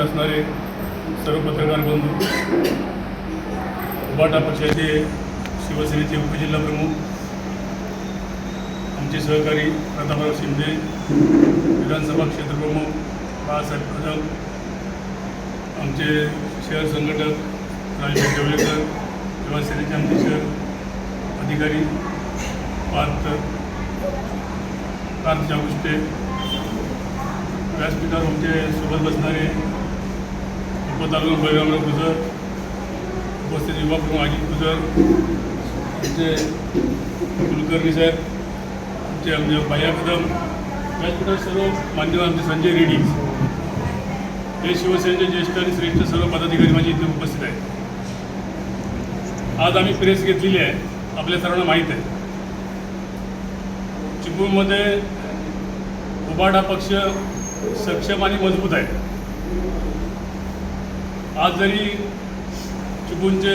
उपस्थित असणारे सर्व पत्रकार बंधू उबाटा पक्षाचे शिवसेनेचे उपजिल्हा प्रमुख आमचे सहकारी प्रतापराव शिंदे विधानसभा क्षेत्रप्रमुख बाळासाहेब कदम आमचे शहर संघटक राजभाई जवळेकर शिवसेनेचे आमचे शहर अधिकारी पार्थ पार्थ जागुष्टे व्यासपीठावर आमचे सोबत बसणारे उपतालुका बळीरामराव गुजर उपस्थित युवा प्रमुख अजित गुजर आमचे कुलकर्णी साहेब आमचे आमचे भैया कदम व्यासपीठावर सर्व मान्यवर आमचे संजय रेड्डी हे शिवसेनेचे ज्येष्ठ आणि श्रेष्ठ सर्व पदाधिकारी माझे इथे उपस्थित आहेत. आज आम्ही प्रेस घेतलेली आहे आपल्या सर्वांना माहीत आहे. चिपळूणमध्ये उबाडा पक्ष सक्षम आणि मजबूत आहे. आज जरी चिपळूणचे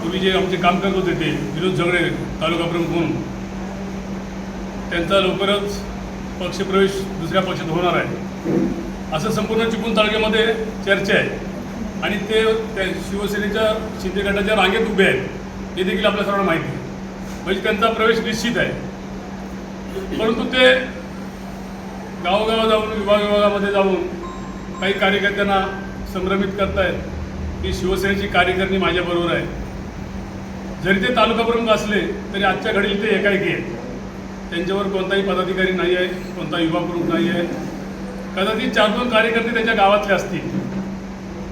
पूर्वी जे आमचे काम करत होते ते विनोद झगडे तालुका प्रमुख म्हणून त्यांचा लवकरच पक्षप्रवेश दुसऱ्या पक्षात होणार आहे. असं संपूर्ण चिपळूण तालुक्यामध्ये चर्चा आहे. आणि ते त्या शिवसेनेच्या शिंदे गटाच्या रांगेत उभे आहेत. हे देखील आपल्या सर्वांना माहिती आहे. म्हणजे त्यांचा प्रवेश निश्चित आहे. परंतु ते गावोगाव जाऊन विभाग विभागामध्ये जाऊन काही कार्यकर्त्यांना संभ्रमित करतायत की शिवसेनेची कार्यकर्ती माझ्याबरोबर आहे जरी ते तालुका असले तरी आजच्या घडीला ते एकाएकी आहेत. त्यांच्यावर कोणताही पदाधिकारी नाही आहे कोणता युवा प्रमुख नाही आहे. कदाचित चार दोन कार्यकर्ते त्याच्या गावातले असतील.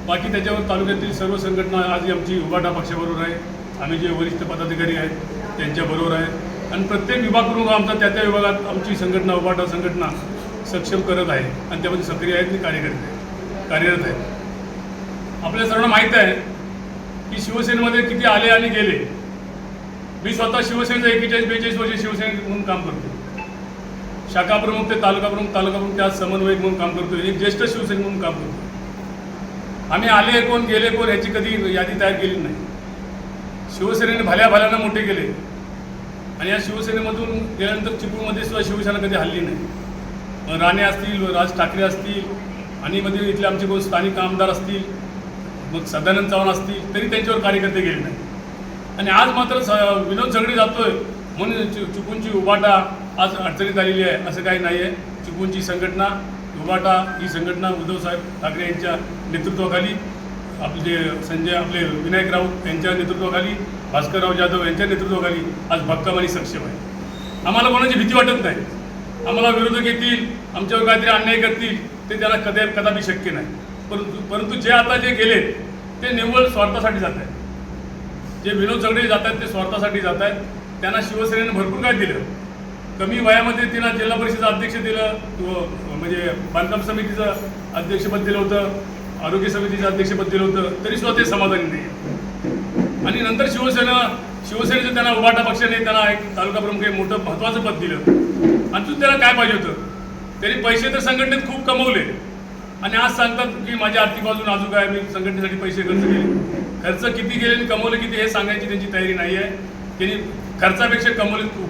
बाकी त्याच्यावर तालुक्यातील सर्व संघटना आज आमची उभाटा पक्षाबरोबर आहे. आम्ही जे वरिष्ठ पदाधिकारी आहेत त्यांच्याबरोबर आहे. आणि प्रत्येक विभाग प्रमुख आमचा त्या त्या विभागात आमची संघटना उभाटा संघटना सक्षम करत आहे. आणि त्यामध्ये सक्रिय आहेत आणि कार्यकर्ते कार्यरत आहेत. आपल्या सर्वांना माहीत आहे की शिवसेनेमध्ये किती आले आणि गेले. मी स्वतः शिवसेनेचं एकेचाळीस बेचाळीस वर्ष शिवसेने म्हणून काम करतो. शाखा प्रमुख ते तालुका प्रमुख तालुका प्रमुख त्यात समन्वयक म्हणून काम करतो. एक ज्येष्ठ शिवसैनिक म्हणून काम करतो. आम्ही आले कोण गेले कोण ह्याची कधी यादी तयार केली नाही. शिवसेनेने भल्या भाल्यांना मोठे केले. आणि या शिवसेनेमधून गेल्यानंतर चिपळूणमध्ये सुद्धा शिवसेना कधी हल्ली नाही. राणे असतील राज ठाकरे असतील आणि मध्ये इथले आमचे कोण स्थानिक आमदार असतील मग सदानंद चव्हाण असतील तरी त्यांच्यावर कार्यकर्ते गेले नाही आणि आज मात्र स- विनोद झगडे जातोय. म्हणून चि- चुकूनची उबाटा आज अडचणीत आलेली आहे असं काही नाही आहे चुकूनची संघटना उबाटा ही संघटना उद्धवसाहेब ठाकरे यांच्या नेतृत्वाखाली आपले जे संजय आपले विनायक राऊत यांच्या नेतृत्वाखाली भास्करराव जाधव यांच्या नेतृत्वाखाली आज भक्कम आणि सक्षम आहे. आम्हाला कोणाची भीती वाटत नाही. आम्हाला विरोधक येतील आमच्यावर काहीतरी अन्याय करतील ते त्याला कदा कदापि शक्य नाही. परंतु परंतु जे आता जे गेले ते निव्वळ स्वार्थासाठी जात आहेत. जे विनोद सगळे जात आहेत ते स्वार्थासाठी जात आहेत. त्यांना शिवसेनेनं भरपूर काय दिलं? कमी वयामध्ये तिला जिल्हा परिषदेचं अध्यक्ष दिलं म्हणजे बांधकाम समितीचं अध्यक्षपद दिलं होतं आरोग्य समितीचं अध्यक्षपद दिलं होतं तरी सुद्धा ते समाधानी नाही आणि नंतर शिवसेना शिवसेनेचं त्यांना उभाटा पक्षाने त्यांना एक तालुका प्रमुख एक मोठं महत्त्वाचं पद दिलं. आणि तू त्याला काय पाहिजे होतं? त्यांनी पैसे तर संघटनेत खूप कमवले. आणि आज सांगतात की माझ्या आर्थिक बाजून अजून काय मी संघटनेसाठी पैसे खर्च केले. खर्च किती केले आणि कमवले किती हे सांगायची त्यांची तयारी नाही आहे. त्यांनी खर्चापेक्षा कमवले खूप.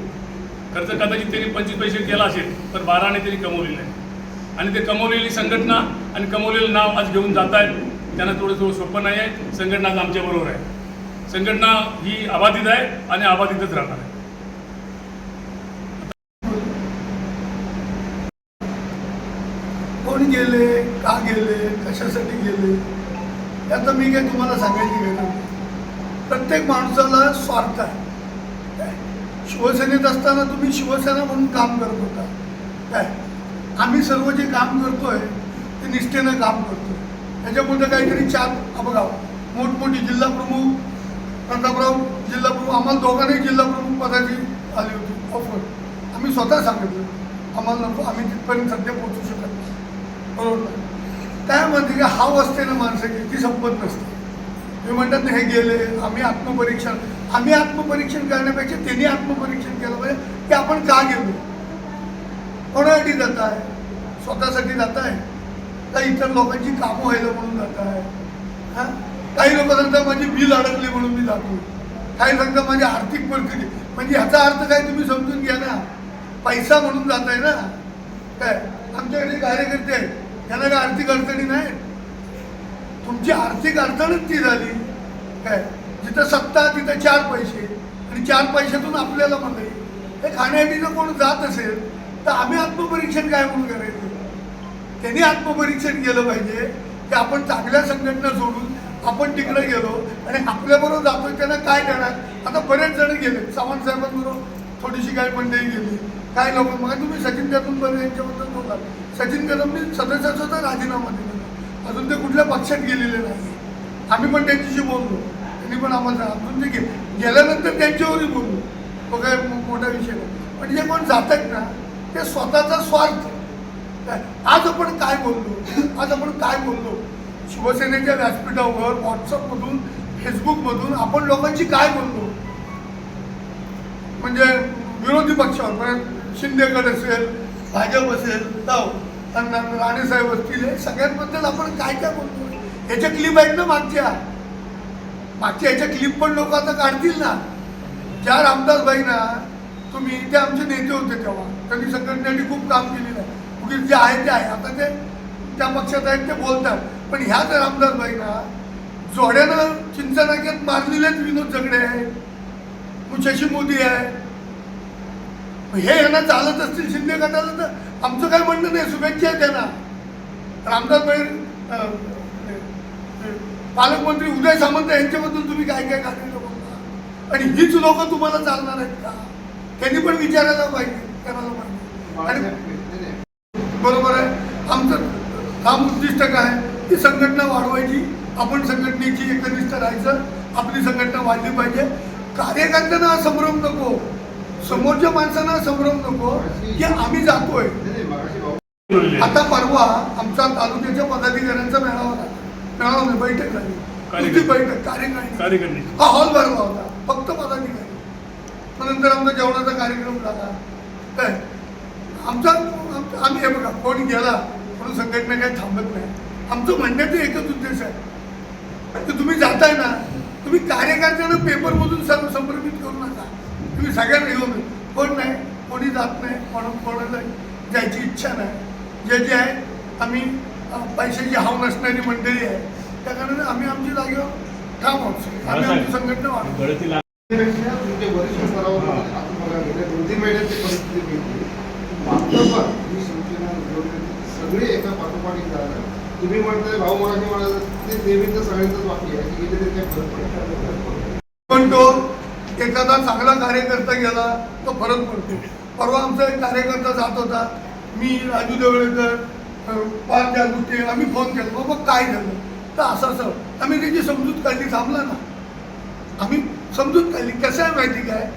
खर्च कदाचित त्यांनी पंचवीस पैसे केला असेल तर बाराने त्यांनी कमवलेलं आहे. आणि ते कमवलेली संघटना आणि कमवलेलं नाव आज घेऊन जात आहेत. त्यांना थोडं थोडं सोपं नाही आहे. संघटना आज आमच्याबरोबर आहे. संघटना ही अबाधित आहे आणि अबाधितच राहणार आहे कोण गेले का गेले कशासाठी गेले? याचं मी काही तुम्हाला सांगायची गरज प्रत्येक माणसाला स्वार्थ आहे. काय शिवसेनेत असताना तुम्ही शिवसेना म्हणून काम करत होता. काय? आम्ही सर्व जे काम करतोय ते निष्ठेनं काम करतोय. त्याच्यापुढे काहीतरी चार अपघात. मोठमोठी जिल्हा प्रमुख प्रतापराव जिल्हा प्रमुख आम्हाला दोघांनाही जिल्हा प्रमुख पदाची आली होती. ऑफर आम्ही स्वतः सांगितलं आम्हाला नको आम्ही तिथपर्यंत सध्या पोहोचू शकत नाही. बरोबर? त्यामध्ये की हाव असते ना माणसाची ती संपत नसते मी म्हणतात ना हे गेले आम्ही आत्मपरीक्षण आम्ही आत्मपरीक्षण करण्यापेक्षा त्यांनी आत्मपरीक्षण केलं पाहिजे. की आपण का गेलो? कोणासाठी जात आहे स्वतःसाठी जात आहे का इतर लोकांची कामं व्हायला म्हणून जात आहे हां? काही लोक सांगतात माझी बिल अडकली म्हणून मी जातो काही सांगतात माझी आर्थिक परिस्थिती म्हणजे ह्याचा अर्थ काय तुम्ही समजून घ्या ना. पैसा म्हणून जात आहे ना. काय? आमच्याकडे कार्यकर्ते आहेत. त्यांना काय आर्थिक अडचणी नाही? तुमची आर्थिक अडचणच ती झाली. काय? जिथं सत्ता तिथं चार पैसे. आणि चार पैशातून आपल्याला मंडळी हे खाण्यासाठी कोण जात असेल तर आम्ही आत्मपरीक्षण काय म्हणून करायचं? त्यांनी आत्मपरीक्षण केलं पाहिजे. की आपण चांगल्या संघटना सोडून आपण तिकडे गेलो आणि आपल्याबरोबर जातो त्यांना काय करणार? आता बरेच जण गेले सावंत साहेबांबरोबर थोडीशी काय मंडळी गेली. काय लोक? मग तुम्ही सचिन तेंडुलकर यांच्याबद्दल बोला. सचिन कदमने म्हणजे सदस्याचा राजीनामा दिलेला अजून ते कुठल्या पक्षात गेलेले नाही आम्ही पण त्यांच्याशी बोललो. त्यांनी पण आम्हाला अजून ते म्हणजे गे गेल्यानंतर त्यांच्यावरही बोललो. तो काय मोठा विषय नाही. पण जे कोण जात आहेत ना ते स्वतःचा स्वार्थ काय? आज आपण काय बोललो? आज आपण काय बोललो? शिवसेनेच्या व्यासपीठावर व्हॉट्सअपमधून फेसबुकमधून आपण लोकांशी काय बोललो? म्हणजे विरोधी पक्षावर. म्हणजे शिंदेगड असेल भाजप असेल जाऊ. राणेसाहेब असतील. हे सगळ्यांबद्दल आपण काय काय बोलतो याच्या क्लिप आहेत ना मागच्या. मागच्या याच्या क्लिप पण लोक आता काढतील ना. ज्या रामदासबाई ना तुम्ही ते आमचे नेते होते तेव्हा. त्यांनी सगळ्यांनी खूप काम केलेलं आहे. उगीच जे आहे ते आहे. आता ते त्या पक्षात आहेत ते बोलतात. पण ह्याच रामदासबाई ना जोड्यानं चिंचनाक्यात मारलेलेच विनोद झगडे आहे मग शशी मोदी आहे. हे यांना चालत असतील शिंदे गटाला तर आमचं काय म्हणणं नाही शुभेच्छा आहे त्यांना. रामदासबाई अं, अं, पालकमंत्री उदय सामंत यांच्याबद्दल तुम्ही काय काय कार्य बोलता आणि हीच लोक तुम्हाला चालणार आहेत का? त्यांनी पण विचारायला पाहिजे करायला पाहिजे. आणि बरोबर आहे. आमचं काम उद्दिष्ट काय? की संघटना वाढवायची आपण संघटनेची एकनिष्ठ राहायचं आपली संघटना वाढली पाहिजे. कार्यकर्त्यांना संभ्रम नको. समोरच्या माणसांना संभ्रम नको की आम्ही जातोय. आता परवा आमचा तालुक्याच्या पदाधिकाऱ्यांचा मेळावा मेळावा नाही, बैठक झाली. नुसती बैठक कार्यकारिणी हा हॉल भरला होता फक्त पदाधिकारी. मग नंतर आमचा जेवणाचा कार्यक्रम झाला. काय आमचा आम- आम्ही हे बघा कोण गेला म्हणून संघटना काही थांबत नाही. आमचं म्हणण्याचं एकच उद्देश आहे. की तुम्ही जाताय ना तुम्ही कार्यकर्त्यांना पेपरमधून सर्व संभ्रमित करू नका. तुम्ही सगळ्यांना घेऊन. कोण नाही कोणी जात नाही म्हणून कोणाला जायची इच्छा नाही. जे जे आहे आम्ही पैशाची हाव नसणारी मंडळी आहे. त्या कारणाने आम्ही आमची जागेवर ठाम आहोत. आम्ही आमची संघटना वाढवतो गळती पेक्षा तुमच्या वरिष्ठ स्तरावर आपण बघा गेल्या दोन तीन महिन्याची परिस्थिती भेटली मात्र पण ही शिवसेना उद्धव ठाकरे सगळे एका पाठोपाठ तुम्ही म्हणताय भाऊ मराठी म्हणाल ते नेहमीच सगळ्यांचंच वाक्य आहे. की गेले तरी काही फरक पडत तो एखादा चांगला कार्यकर्ता गेला तो फरक पडतो. परवा आमचा एक कार्यकर्ता जात होता. मी राजू देवळेकर अं, पाच त्या गोष्टी आम्ही फोन केला. बाबा काय झालं? तर असं असं. आम्ही त्याची समजूत काढली थांबला ना. आम्ही समजूत काढली. कसं आहे माहिती काय?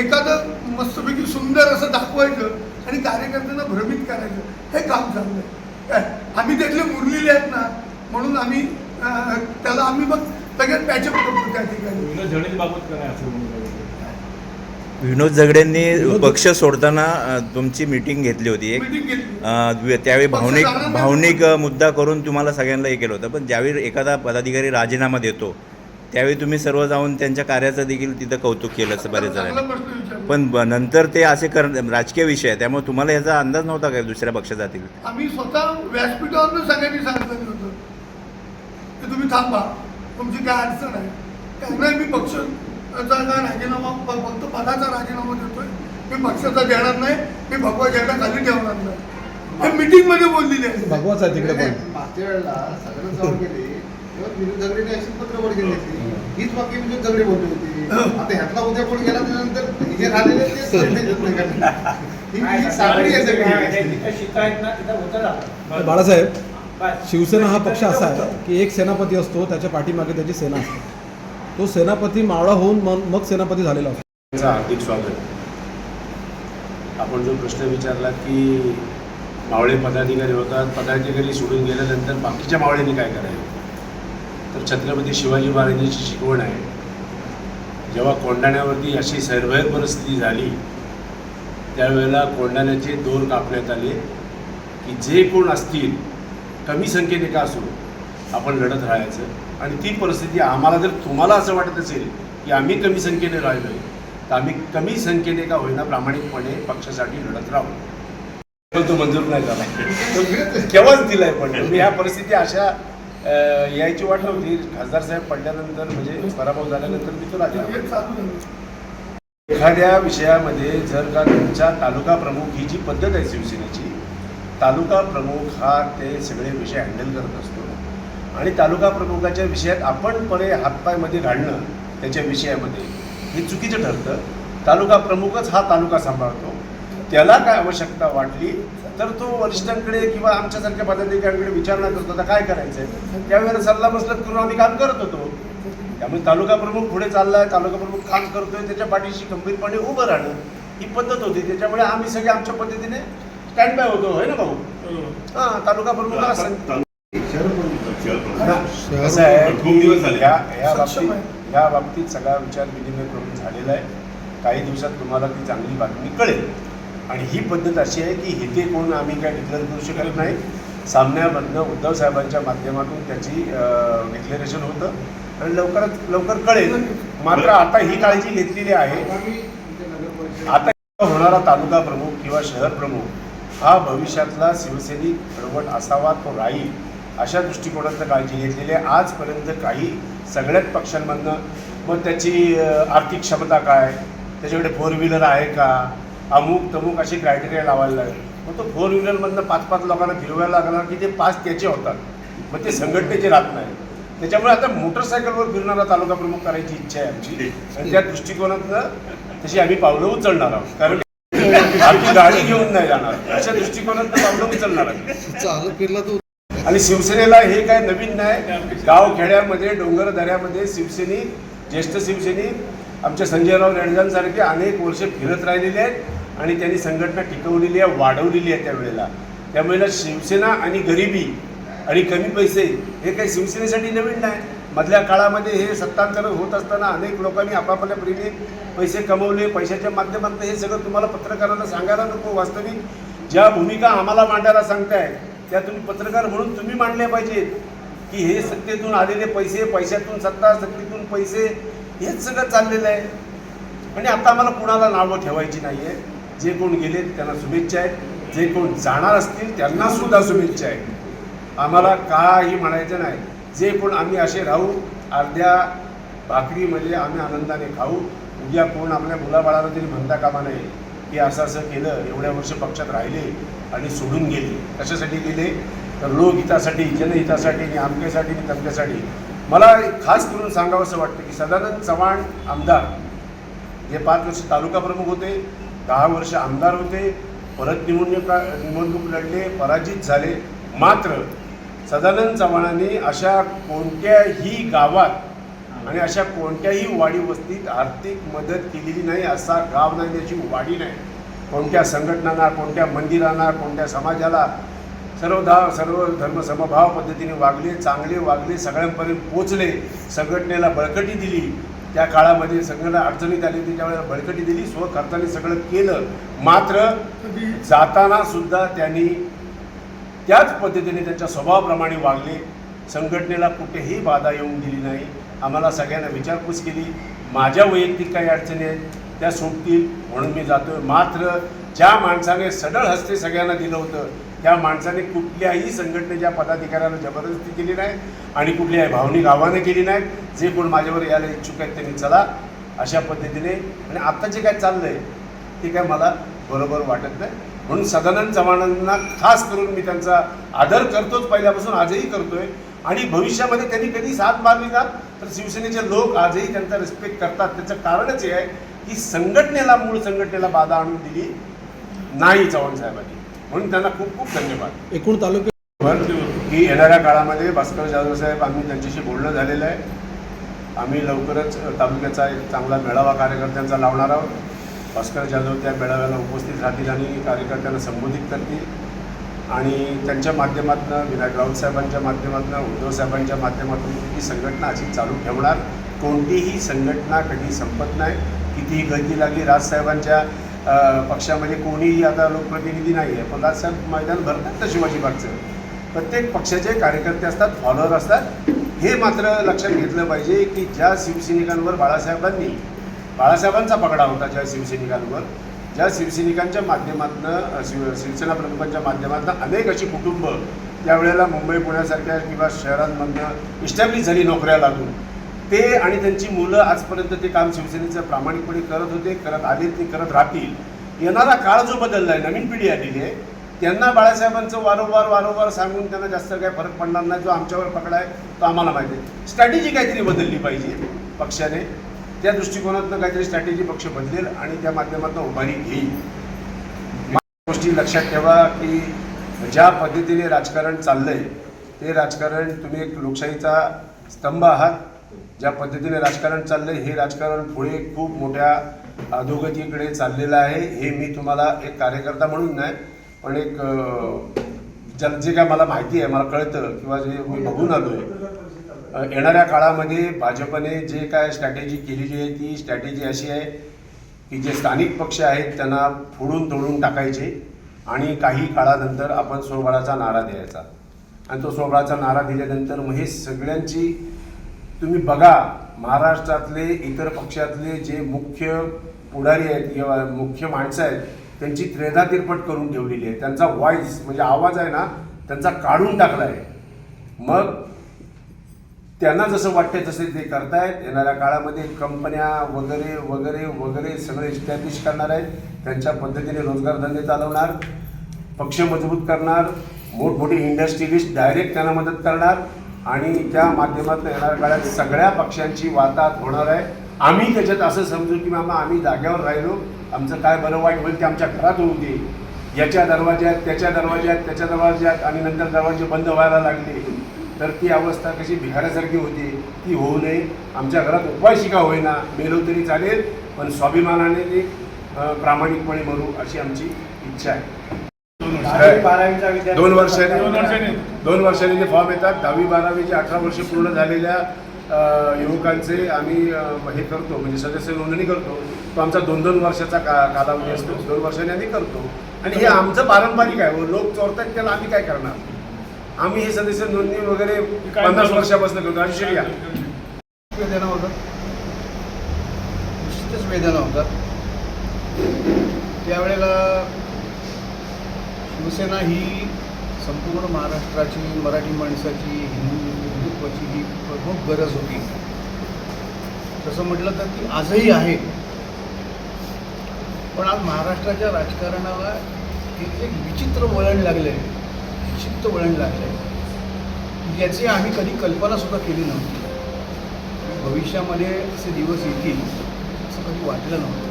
एखादं मस्तपैकी सुंदर असं दाखवायचं आणि कार्यकर्त्यांना भ्रमित करायचं हे काम चाललं काय आम्ही त्यातले मुरलेले आहेत ना. म्हणून आम्ही त्याला आम्ही मग त्या ठिकाणी विनोद झगडेंनी पक्ष सोडताना तुमची मीटिंग घेतली होती एक. त्यावेळी भावनिक. भावनिक मुद्दा करून तुम्हाला सगळ्यांना हे केलं होतं. पण ज्यावेळी एखादा पदाधिकारी राजीनामा देतो त्यावेळी तुम्ही सर्व जाऊन त्यांच्या कार्याचं देखील तिथं कौतुक केलं असं बरेच जणांनी. पण नंतर ते असे कर राजकीय विषय आहे. त्यामुळे तुम्हाला याचा अंदाज नव्हता काय दुसऱ्या पक्षात जातील आम्ही स्वतः व्यासपीठावरनं सगळ्यांनी सांगितलं होतं. की तुम्ही थांबा. तुमची काय अडचण आहे? काय नाही मी पक्षाचा राजीनामा फक्त पदाचा राजीनामा देतोय. मी पक्षाचा देणार नाही मी भगवा झेंडा खाली ठेवणार नाही. हे मीटिंगमध्ये बोललेली आहे. भगवाच तिकडे मागच्या वेळेला सगळं जाऊन गेले अशी केली होती. हीच झगडे बोलली होती. आता ह्यातला उद्या कोण गेला त्याच्यानंतर? हे झालेले ते सोडले जात नाही का? ही- ही साखळी आहे सगळी. बाळासाहेब शिवसेना हा पक्ष असा आहे की एक सेनापती असतो त्याच्या पाठीमागे त्याची सेना असते. तो सेनापती मावळा होऊन मग मग सेनापती झालेला असतो. हार्दिक स्वागत. आपण जो प्रश्न विचारला की मावळे पदाधिकारी होतात पदाधिकारी सोडून गेल्यानंतर बाकीच्या मावळ्यांनी काय करायचं? तर छत्रपती शिवाजी महाराजांची शिकवण आहे. जेव्हा कोंडाण्यावरती अशी सरभर परिस्थिती झाली त्यावेळेला कोंडाण्याचे दोर कापण्यात आले की जे कोण असतील कमी संख्येने का असो? आपण लढत राहायचं. आणि ती परिस्थिती आम्हाला जर तुम्हाला असं वाटत असेल की आम्ही कमी संख्येने राहिलो तर आम्ही कमी संख्येने का होईना प्रामाणिकपणे पक्षासाठी लढत राहू? तो मंजूर नाही झाला. केव्हाच दिलाय पण? मी ह्या परिस्थिती अशा यायची वाट नव्हती. खासदार साहेब पडल्यानंतर म्हणजे पराभव झाल्यानंतर मी तुला एखाद्या विषयामध्ये जर का तुमच्या तालुका प्रमुख ही जी पद्धत आहे शिवसेनेची तालुका प्रमुख हा ते सगळे विषय हँडल करत असतो. आणि तालुका प्रमुखाच्या विषयात आपणपणे हातपायमध्ये घालणं त्याच्या विषयामध्ये हे चुकीचं ठरतं. तालुका प्रमुखच हा तालुका सांभाळतो. त्याला काय आवश्यकता वाटली तर तो वरिष्ठांकडे किंवा आमच्यासारख्या पदाधिकाऱ्यांकडे विचारणा करतो. आता काय करायचं आहे त्यावेळेला सल्ला मसलत करून आम्ही काम करत होतो. त्यामुळे तालुका प्रमुख पुढे चाललाय तालुका प्रमुख काम करतोय त्याच्या पाठीशी खंबीरपणे उभं राहणं ही पद्धत होती. त्याच्यामुळे आम्ही सगळे आमच्या पद्धतीने स्टँड बाय होतो होय ना भाऊ. हा तालुका प्रमुखाला सं- शहर- कसं आहे? खूप दिवस झाले. या या बाबतीत या बाबतीत सगळा विचार विनिमय करून झालेला आहे. काही दिवसात तुम्हाला ती चांगली बातमी कळेल. आणि ही पद्धत अशी आहे की इथे कोण आम्ही काय डिक्लेअर करू शकत नाही. सामन्यामधनं उद्धव साहेबांच्या माध्यमातून त्याची डिक्लेरेशन होतं. आणि लवकरात लवकर कळेल. मात्र आता ही काळजी घेतलेली आहे. आता होणारा तालुका प्रमुख किंवा शहर प्रमुख हा भविष्यातला शिवसैनिक कडवट असावा तो राहील अशा दृष्टिकोनातनं काळजी घेतलेली आहे. आजपर्यंत काही सगळ्याच पक्षांमधनं मग त्याची आर्थिक क्षमता काय? त्याच्याकडे फोर व्हीलर आहे का? अमुक तमुक असे क्रायटेरिया लावायला लागले. मग तो फोर व्हीलरमधनं पाच पाच लोकांना फिरवायला लागणार की ते पाच त्याचे होतात. मग ते संघटनेचे राहत नाही. त्याच्यामुळे आता मोटरसायकलवर फिरणारा तालुका प्रमुख करायची इच्छा आहे आमची. आणि त्या दृष्टिकोनातनं तशी आम्ही पावलं उचलणार आहोत. कारण आमची गाडी घेऊन नाही जाणार. अशा दृष्टिकोनातनं पावलं उचलणार चालू फिरला तू. आणि शिवसेनेला हे काय नवीन नाही. गाव खेड्यामध्ये डोंगर दऱ्यामध्ये शिवसैनिक ज्येष्ठ शिवसैनिक आमच्या संजयराव रेडजांसारखे अनेक वर्ष फिरत राहिलेले आहेत आणि त्यांनी संघटना टिकवलेली आहे वाढवलेली आहे त्यावेळेला. त्यामुळे शिवसेना आणि गरिबी आणि कमी पैसे हे काही शिवसेनेसाठी नवीन नाही. मधल्या काळामध्ये हे सत्तांतरण होत असताना अनेक लोकांनी आपापल्या परीने पैसे कमवले पैशाच्या माध्यमातून हे सगळं तुम्हाला पत्रकारांना सांगायला नको. वास्तविक ज्या भूमिका आम्हाला मांडायला सांगताय त्या तुम्ही पत्रकार म्हणून तुम्ही मांडल्या पाहिजेत. की हे सत्तेतून आलेले पैसे पैशातून सत्ता सत्तेतून पैसे हेच सगळं चाललेलं आहे. आणि आता आम्हाला कुणाला नावं ठेवायची नाही आहे जे कोण गेले त्यांना शुभेच्छा आहेत. जे कोण जाणार असतील त्यांना सुद्धा शुभेच्छा आहेत. आम्हाला काही म्हणायचं नाही. जे कोण आम्ही असे राहू अर्ध्या भाकरीमध्ये म्हणजे आम्ही आनंदाने खाऊ उद्या कोण आपल्या मुलाबाळाला तरी म्हणता कामा नये की असं असं केलं एवढ्या वर्ष पक्षात राहिले आणि सोडून गेले. कशासाठी गेले? तर लोकहितासाठी जनहितासाठी आणि आमक्यासाठी आणि तमक्यासाठी मला खास करून सांगावंसं वाटतं की सदानंद चव्हाण आमदार जे पाच वर्ष तालुका प्रमुख होते दहा वर्ष आमदार होते परत निवडणुका निवडणूक लढले पराजित झाले. मात्र सदानंद चव्हाणांनी अशा कोणत्याही गावात आणि अशा कोणत्याही वाडी वस्तीत आर्थिक मदत केलेली नाही असा गाव नाही त्याची वाडी नाही. कोणत्या संघटनांना कोणत्या मंदिरांना कोणत्या समाजाला सर्व धा सर्व धर्म समभाव पद्धतीने वागले चांगले वागले सगळ्यांपर्यंत पोचले संघटनेला बळकटी दिली. त्या काळामध्ये सगळ्यांना अडचणीत आली होती त्यावेळेला बळकटी दिली स्वखर्चाने सगळं केलं. मात्र जाताना सुद्धा त्यांनी त्याच पद्धतीने त्यांच्या स्वभावाप्रमाणे वागले संघटनेला कुठेही बाधा येऊन दिली नाही. आम्हाला सगळ्यांना विचारपूस केली माझ्या वैयक्तिक काही अडचणी आहेत त्या सुटतील म्हणून मी जातोय. मात्र ज्या माणसाने सडळ हस्ते सगळ्यांना दिलं होतं त्या माणसाने कुठल्याही संघटनेच्या पदाधिकाऱ्याला जबरदस्ती केली नाही आणि कुठल्याही भावनिक आव्हानं केली नाहीत. जे कोण माझ्यावर यायला इच्छुक आहेत त्यांनी चला अशा पद्धतीने. आणि आत्ता जे काय चाललं आहे ते काय मला बरोबर वाटत नाही. म्हणून सदानंद चव्हाणांना खास करून मी त्यांचा आदर करतोच पहिल्यापासून आजही करतोय. आणि भविष्यामध्ये त्यांनी कधी साथ मारली का तर शिवसेनेचे लोक आजही त्यांचा रिस्पेक्ट करतात. त्याचं कारणच हे आहे की संघटनेला मूळ संघटनेला बाधा आणून दिली नाही चव्हाण साहेबांनी. म्हणून त्यांना खूप खूप धन्यवाद. एकूण तालुके वर की येणाऱ्या काळामध्ये भास्कर जाधव साहेब आम्ही त्यांच्याशी बोलणं झालेलं आहे. आम्ही लवकरच तालुक्याचा एक चांगला मेळावा कार्यकर्त्यांचा लावणार आहोत. भास्कर जाधव त्या मेळाव्याला उपस्थित राहतील आणि कार्यकर्त्यांना संबोधित करतील. आणि त्यांच्या माध्यमातून विनायक राऊत साहेबांच्या माध्यमातून उद्धव साहेबांच्या माध्यमातून ही संघटना अशी चालू ठेवणार. कोणतीही संघटना कधी संपत नाही. कितीही गर्दी लागली राजसाहेबांच्या पक्षामध्ये कोणीही आता लोकप्रतिनिधी नाही आहे पण राजसाहेब मैदान भरतात तर शिवाजी बागचं. प्रत्येक पक्षाचे कार्यकर्ते असतात फॉलोअर असतात. हे मात्र लक्षात घेतलं पाहिजे की ज्या शिवसैनिकांवर बाळासाहेबांनी बाळासाहेबांचा पगडा होता ज्या शिवसैनिकांवर. ज्या शिवसैनिकांच्या माध्यमातून शिव शिवसेना प्रमुखांच्या माध्यमातून अनेक अशी कुटुंब त्यावेळेला मुंबई पुण्यासारख्या किंवा शहरांमधनं इस्टॅब्लिश झाली नोकऱ्या लागून. ते आणि त्यांची मुलं आजपर्यंत ते काम शिवसेनेचं प्रामाणिकपणे करत होते करत आले ते करत राहतील. येणारा काळ जो बदलला आहे नवीन पिढी आलेली आहे त्यांना बाळासाहेबांचं वारंवार वारंवार सांगून त्यांना जास्त काही फरक पडणार नाही जो आमच्यावर पकडा आहे तो आम्हाला माहिती आहे. स्ट्रॅटेजी काहीतरी बदलली पाहिजे पक्षाने. त्या दृष्टिकोनातनं काहीतरी स्ट्रॅटेजी पक्ष बदलेल आणि त्या माध्यमातून उभारी घेईल. गोष्टी लक्षात ठेवा की ज्या पद्धतीने राजकारण चाललंय ते राजकारण तुम्ही एक लोकशाहीचा स्तंभ आहात. ज्या पद्धतीने राजकारण चाललंय हे राजकारण पुढे खूप मोठ्या अधोगतीकडे चाललेलं आहे. हे मी तुम्हाला एक कार्यकर्ता म्हणून नाही पण एक अं, जे काय मला माहिती आहे मला कळतं किंवा जे मी बघून आलो आहे येणाऱ्या काळामध्ये भाजपने जे काय स्ट्रॅटेजी केलेली आहे ती स्ट्रॅटेजी अशी आहे की जे स्थानिक पक्ष आहेत त्यांना फोडून तोडून टाकायचे आणि काही काळानंतर आपण स्वबळाचा नारा द्यायचा. आणि तो स्वबळाचा नारा दिल्यानंतर मग हे सगळ्यांची तुम्ही बघा महाराष्ट्रातले इतर पक्षातले जे मुख्य पुढारी आहेत किंवा मुख्य माणसं आहेत त्यांची त्रेधा तिरपट करून ठेवलेली आहे. त्यांचा व्हॉइस म्हणजे आवाज आहे ना त्यांचा काढून टाकला आहे. मग त्यांना जसं वाटते तसे ते करतायत. येणाऱ्या काळामध्ये कंपन्या वगैरे वगैरे वगैरे सगळे इस्टॅब्लिश करणार आहेत. त्यांच्या पद्धतीने रोजगार धंदे चालवणार पक्ष मजबूत करणार मोठमोठी इंडस्ट्रियलिस्ट डायरेक्ट त्यांना मदत करणार आणि त्या माध्यमातून येणाऱ्या काळात सगळ्या पक्षांची वाताहत होणार आहे. आम्ही त्याच्यात असं समजू की मामा आम्ही जाग्यावर राहिलो. आमचं काय बरं वाईट होईल ते आमच्या घरात होऊ दे. याच्या दरवाज्यात त्याच्या दरवाज्यात त्याच्या दरवाज्यात आणि नंतर दरवाजे बंद व्हायला लागले. तर ती अवस्था कशी भिकाऱ्यासारखी होती ती होऊ नये. आमच्या घरात उपाय का होईना. मेलो तरी चालेल पण स्वाभिमानाने ते प्रामाणिकपणे मरू अशी आमची इच्छा आहे. दोन वर्षांनी दोन वर्षांनी. ते फॉर्म येतात. दहावी बारावीचे अठरा वर्ष पूर्ण झालेल्या युवकांचे आम्ही हे करतो म्हणजे सदस्य नोंदणी करतो. तो आमचा दोन दोन वर्षाचा का कालावधी असतो. दोन वर्षांनी आम्ही करतो. आणि हे आमचं पारंपरिक आहे. लोक चोरतात त्याला आम्ही काय करणार? आम्ही हे सदस्य नोंदणी वगैरे पन्नास करतो? वर्षापासून करतो? आयुष्य घ्या वेदना होतात निश्चितच वेदना होतात त्यावेळेला शिवसेना ही संपूर्ण महाराष्ट्राची मराठी माणसाची हिंदू हिंदुत्वाची ही प्रमुख गरज होती. तसं म्हटलं तर ती आजही आहे. पण आज महाराष्ट्राच्या राजकारणाला एक एक विचित्र वळण लागलं आहे चित्त वळण लागलं आहे याची आम्ही कधी कल्पनासुद्धा केली नव्हती. भविष्यामध्ये असे दिवस येतील असं कधी वाटलं नव्हतं.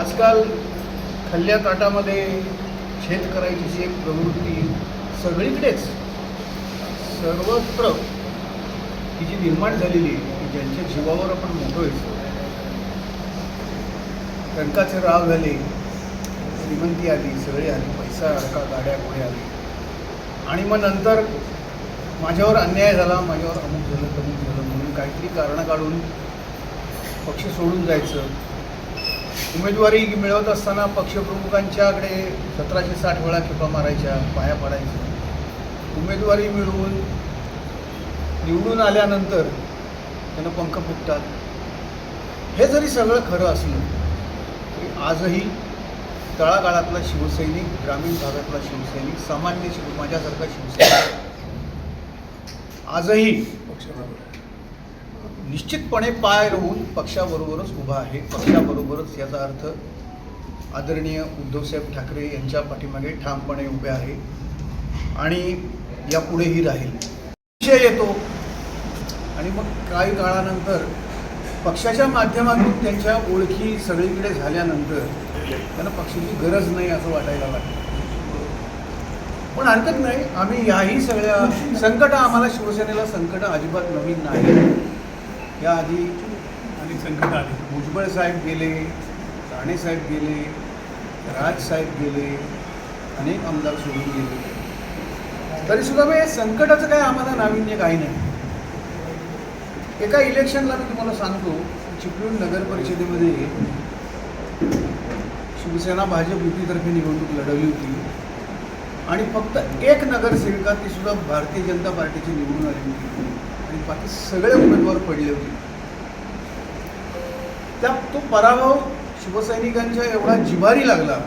आजकाल खल्ल्या ताटामध्ये छेद करायची जी एक प्रवृत्ती सगळीकडेच. सर्वत्र ही जी निर्माण झालेली आहे की ज्यांच्या जीवावर आपण मोठो व्हायचो टंकाचे राव झाले श्रीमंती आली सगळे आली पैसा अडका गाड्या पुढे आली. आणि मग नंतर माझ्यावर अन्याय झाला माझ्यावर अमुक झालं तमुक झालं म्हणून काहीतरी कारणं काढून पक्ष सोडून जायचं. उमेदवारी मिळवत असताना पक्षप्रमुखांच्याकडे सतराशे साठ वेळा खेपा मारायच्या पाया पडायच्या. उमेदवारी मिळवून निवडून आल्यानंतर त्यांना पंख फुटतात हे जरी सगळं खरं असलं तरी आजही तळागाळातला शिवसैनिक ग्रामीण भागातला शिवसैनिक सामान्य शिव माझ्यासारखा शिवसैनिक. आजही निश्चितपणे पाय रोवून पक्षाबरोबरच उभा आहे. पक्षाबरोबरच याचा अर्थ आदरणीय उद्धवसाहेब ठाकरे यांच्या पाठीमागे ठामपणे उभे आहे आणि यापुढेही राहील. विषय येतो. आणि मग काही काळानंतर पक्षाच्या माध्यमातून त्यांच्या ओळखी सगळीकडे झाल्यानंतर त्यांना पक्षाची गरज नाही असं वाटायला लागलं. पण हरकत नाही आम्ही याही सगळ्या संकट आम्हाला शिवसेनेला संकट अजिबात नवीन नाही याआधी आणि संकट आली. भुजबळ साहेब गेले राणे साहेब गेले राज साहेब गेले अनेक आमदार सोडून गेले. तरी सुद्धा मग संकटाचं काय आम्हाला नाविन्य काही नाही. एका इलेक्शनला मी तुम्हाला सांगतो चिपळूण नगर परिषदेमध्ये शिवसेना भाजप युतीतर्फे निवडणूक लढवली होती. आणि फक्त एक नगरसेविका ती सुद्धा भारतीय जनता पार्टीची निवडून आली होती. आणि बाकी सगळे उमेदवार पडले होते. त्या तो पराभव शिवसैनिकांच्या एवढा जिभारी लागला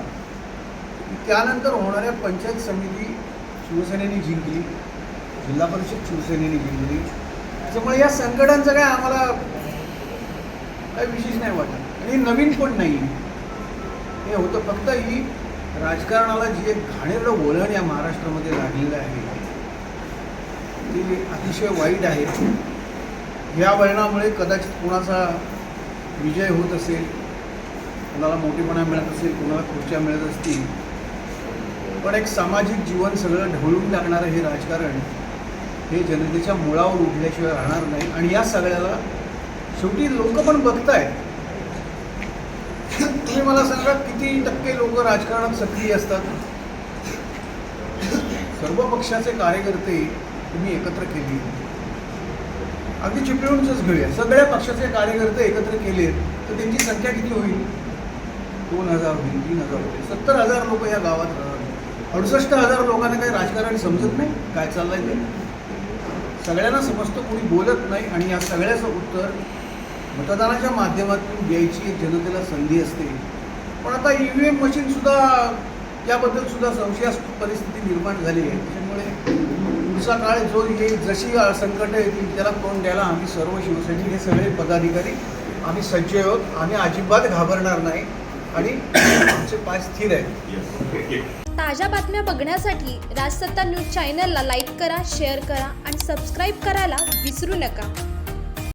त्यानंतर होणाऱ्या पंचायत समिती शिवसेनेने जिंकली जिल्हा परिषद शिवसेनेने जिंकली. त्याच्यामुळे या संकटांचं काय आम्हाला काही विशेष नाही वाटत. आणि नवीन पण नाही हे होतं. फक्त ही राजकारणाला जी एक घाणेरडं वळण या महाराष्ट्रामध्ये लागलेलं आहे ते अतिशय वाईट आहे. या वळणामुळे कदाचित कोणाचा विजय होत असेल कोणाला मोठेपणा मिळत असेल कोणाला खुर्च्या मिळत असतील पण एक सामाजिक जीवन सगळं ढवळून टाकणारं हे राजकारण हे जनतेच्या मुळावर उठल्याशिवाय राहणार नाही. आणि या सगळ्याला शेवटी लोक पण बघतायत. तुम्ही मला सांगा किती टक्के लोक राजकारणात सक्रिय असतात? सर्व पक्षाचे कार्यकर्ते तुम्ही एकत्र केली. अगदी चिपळूनच घेऊया सगळ्या पक्षाचे कार्यकर्ते एकत्र केले तर त्यांची संख्या किती होईल? दोन हजार होईल तीन हजार होईल. सत्तर हजार लोक या गावात राहतात. अडुसष्ट हजार लोकांना काही राजकारण समजत नाही? काय चाललंय ते? सगळ्यांना समजतं कोणी बोलत नाही. आणि या सगळ्याचं उत्तर मतदानाच्या माध्यमातून द्यायची जनतेला संधी असते. पण आता ई व्ही एम मशीनसुद्धा याबद्दल सुद्धा संशयास्पद परिस्थिती निर्माण झाली आहे. त्याच्यामुळे पुढचा काळ जो येईल जशी संकटं येतील त्याला तोंड द्यायला आम्ही सर्व शिवसैनिक हे सगळे पदाधिकारी आम्ही सज्ज आहोत. आम्ही अजिबात घाबरणार नाही. आणि आमचे पाय स्थिर आहेत. ताज्या बातम्या बघण्यासाठी राजसत्ता न्यूज चॅनलला लाईक करा शेअर करा आणि सबस्क्राईब करायला विसरू नका.